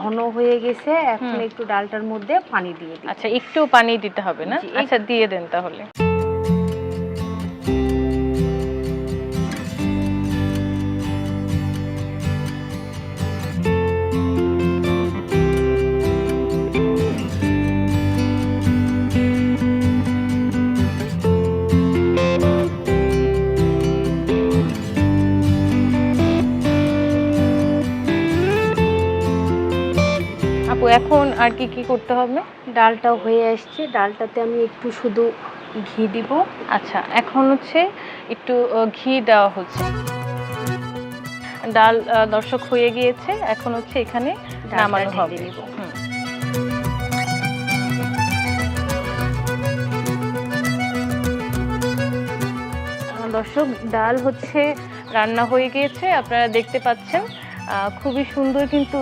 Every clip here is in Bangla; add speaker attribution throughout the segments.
Speaker 1: ঘন হয়ে গেছে এখন একটু ডালটার মধ্যে পানি দিয়ে দিই
Speaker 2: আচ্ছা একটু পানি দিতে হবে না? আচ্ছা দিয়ে দেন তাহলে। আপু এখন আর কি কি করতে হবে?
Speaker 1: ডালটা হয়ে আসছে। ডালটাতে আমি একটু শুধু ঘি দিব।
Speaker 2: আচ্ছা এখন হচ্ছে একটু ঘি দেওয়া হচ্ছে। ডাল দর্শক হয়ে গিয়েছে। এখন হচ্ছে এখানে নামানো হবে। দর্শক ডাল হচ্ছে রান্না হয়ে গিয়েছে। আপনারা দেখতে পাচ্ছেন খুবই সুন্দর কিন্তু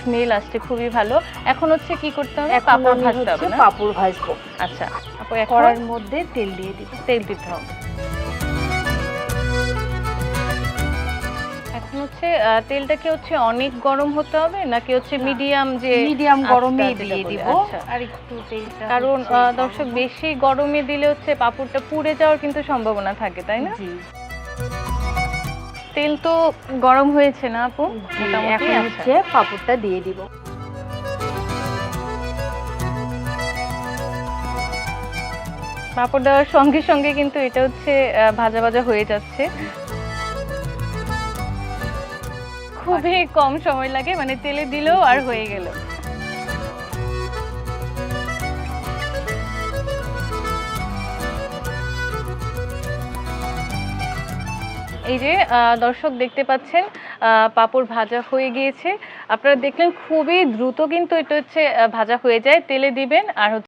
Speaker 2: স্মেল আসছে খুবই ভালো। এখন হচ্ছে কি করতে হবে? পাপড় ভাজতে হবে
Speaker 1: পাঁপড় ভাজবো।
Speaker 2: আচ্ছা
Speaker 1: কড়ার মধ্যে তেল দিয়ে দিব।
Speaker 2: তেল দিতে হবে। এখন হচ্ছে আহ, তেলটা কি হচ্ছে অনেক গরম হতে হবে নাকি হচ্ছে মিডিয়াম যে
Speaker 1: মিডিয়াম গরমে দিয়ে দিব।
Speaker 2: আচ্ছা।
Speaker 1: আর একটু তেলটা
Speaker 2: কারণ দর্শক বেশি গরমে দিলে হচ্ছে পাপড়টা পুড়ে যাওয়ার কিন্তু সম্ভাবনা থাকে তাই না?
Speaker 1: জি।
Speaker 2: তেল তো গরম হয়েছে না আপু?
Speaker 1: এখন। হচ্ছে পাঁপড়টা দিয়ে দিব।
Speaker 2: পাপড় দেওয়ার সঙ্গে সঙ্গে কিন্তু এটা হচ্ছে ভাজা ভাজা হয়ে যাচ্ছে। খুবই কম সময় লাগে মানে তেলে দিলেও আর হয়ে গেল। এই যে দর্শক দেখতে পাচ্ছেন পাপড় ভাজা হয়ে গিয়েছে। আপনারা দেখলেন খুবই দ্রুত কিন্তু এটা হচ্ছে ভাজা হয়ে যায়, তেলে দিবেন আর